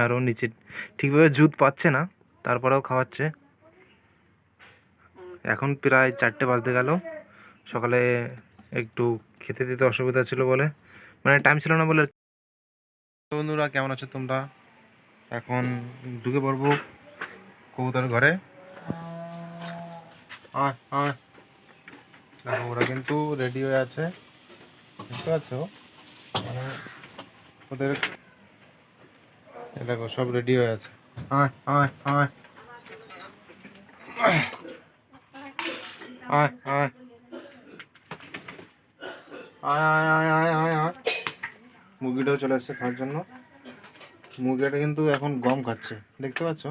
আর ও নিচে। ঠিকভাবে জুত পাচ্ছে না, তারপরেও খাওয়াচ্ছে। এখন প্রায় চারটে বাজতে গেল। সকালে একটু খেতে দিতে অসুবিধা ছিল বলে। মানে টাইম ছিল না বলে বন্ধুরা, কেমন আছো তোমরা? এখন ঢুকে পড়ব কবুতর ঘরে। দেখো, ওরা কিন্তু রেডি হয়ে আছে। বুঝতে পারছ মানে ওদের এ দেখো, সব রেডি হয়ে আছে। আয় আয় আয়। মুরগিটাও চলে আসছে খাওয়ার জন্য। মুরগিটা কিন্তু এখন গম খাচ্ছে। দেখতে পাচ্ছ?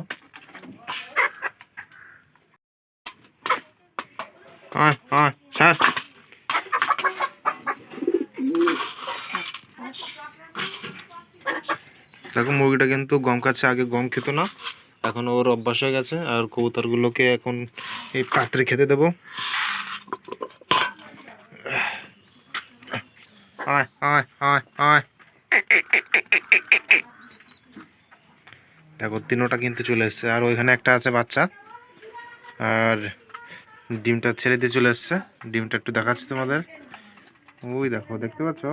আয় আয় স্যার দেখো, মুরগিটা কিন্তু গম খাচ্ছে, আগে গম খেত না। এখন ওর অভ্যাস হয়ে গেছে, আর কবুতরগুলোকে এখন এই পাত্রে খেতে দেবো। আয় আয় আয় আয়। দেখো, তিনোটা কিন্তু চলে এসছে, আর ওইখানে একটা আছে বাচ্চা, আর ডিমটা ছেড়ে দিয়ে চলে এসছে। ডিমটা একটু দেখাচ্ছি তোমাদের। ওই দেখো, দেখতে পাচ্ছ?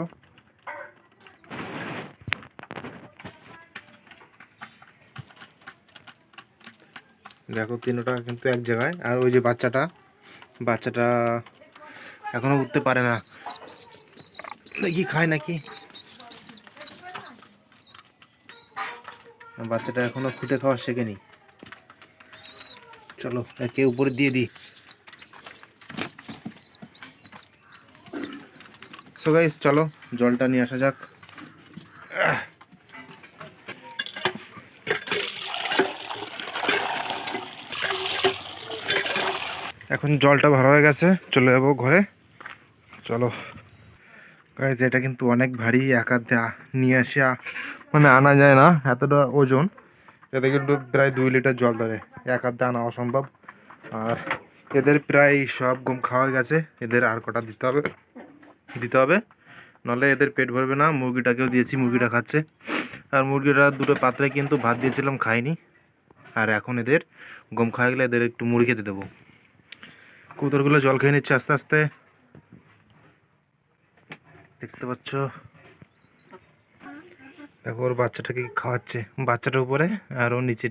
দেখো, তিনোটা কিন্তু এক জায়গায়। আর ওই যে বাচ্চাটা বাচ্চাটা এখনও উঠতে পারে না। দেখি খায় নাকি? বাচ্চাটা এখনও খুঁটে খাওয়া শেখেনি। চলো, একে উপরে দিয়ে দিই। সো গাইস চলো, জলটা নিয়ে আসা যাক। এখন জলটা ভালো হয়ে গেছে, চলে যাব ঘরে। চলো। গাইজ এটা কিন্তু অনেক ভারী একা নিয়ে আসে মানে আনা যায় না, এতটা ওজন। এতে কিন্তু প্রায় দুই লিটার জল ধরে এক হাতে আনা অসম্ভব। আর এদের প্রায় সব গম খাওয়া গেছে, এদের আর কটা দিতে হবে দিতে হবে। নাহলে এদের পেট ভরবে না, মুরগিটাকেও দিয়েছি, মুরগিটা খাচ্ছে। আর মুরগিটা দুটো পাত্রে কিন্তু ভাত দিয়েছিলাম, খাইনি। আর এখন এদের গম খাওয়া গেলে এদের একটু মুড়ি খেতে দেবো। কুতরগুলো জল খেয়ে নিচ্ছে আস্তে আস্তে। দেখতে পাচ্ছ? দেখো, ওর বাচ্চাটাকে খাওয়াচ্ছে? বাচ্চাটার উপরে আর ও নিচে।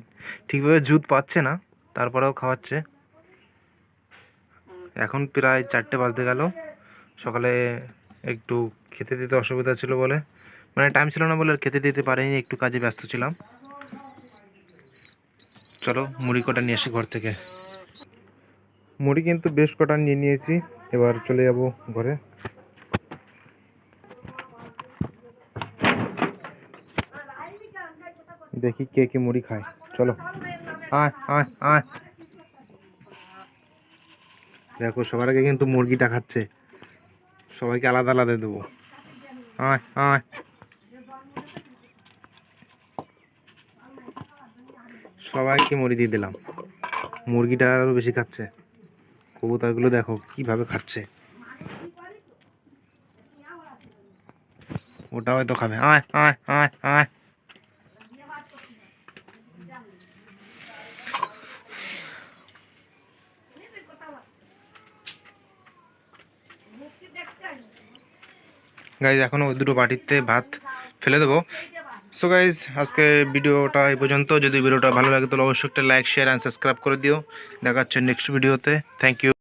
ঠিকভাবে জুত পাচ্ছে না, তারপরেও খাওয়াচ্ছে। এখন প্রায় চারটে বাজতে গেল। সকালে একটু খেতে দিতে অসুবিধা ছিল বলে। মানে টাইম ছিল না বলে খেতে দিতে পারিনি, একটু কাজে ব্যস্ত ছিলাম। চলো মুড়ি কটা নিয়ে আসি ঘর থেকে। মুড়ি কিন্তু বেশ কটা নিয়ে নিয়েছি। এবার চলে যাব ঘরে। দেখি কে কে মুড়ি খায়। চলো। আয় আয় দেখো, সবার আগে কিন্তু মুরগিটা খাচ্ছে। সবাইকে আলাদা আলাদা দেবো। আয় আয়। সবাইকে মুড়ি দিয়ে দিলাম। মুরগিটা আরও বেশি খাচ্ছে। কবুতরগুলো দেখো কীভাবে খাচ্ছে। ওটা হয়তো খাবে। আয় গাইজ এখন ওই দুটো বাটিতে ভাত ফেলে দেবো। সো গাইজ আজকে ভিডিওটা এই পর্যন্ত। যদি ভিডিওটা ভালো লাগে, তাহলে অবশ্যই একটা লাইক শেয়ার অ্যান্ড সাবস্ক্রাইব করে দিও। দেখা হচ্ছে নেক্সট ভিডিওতে। Thank you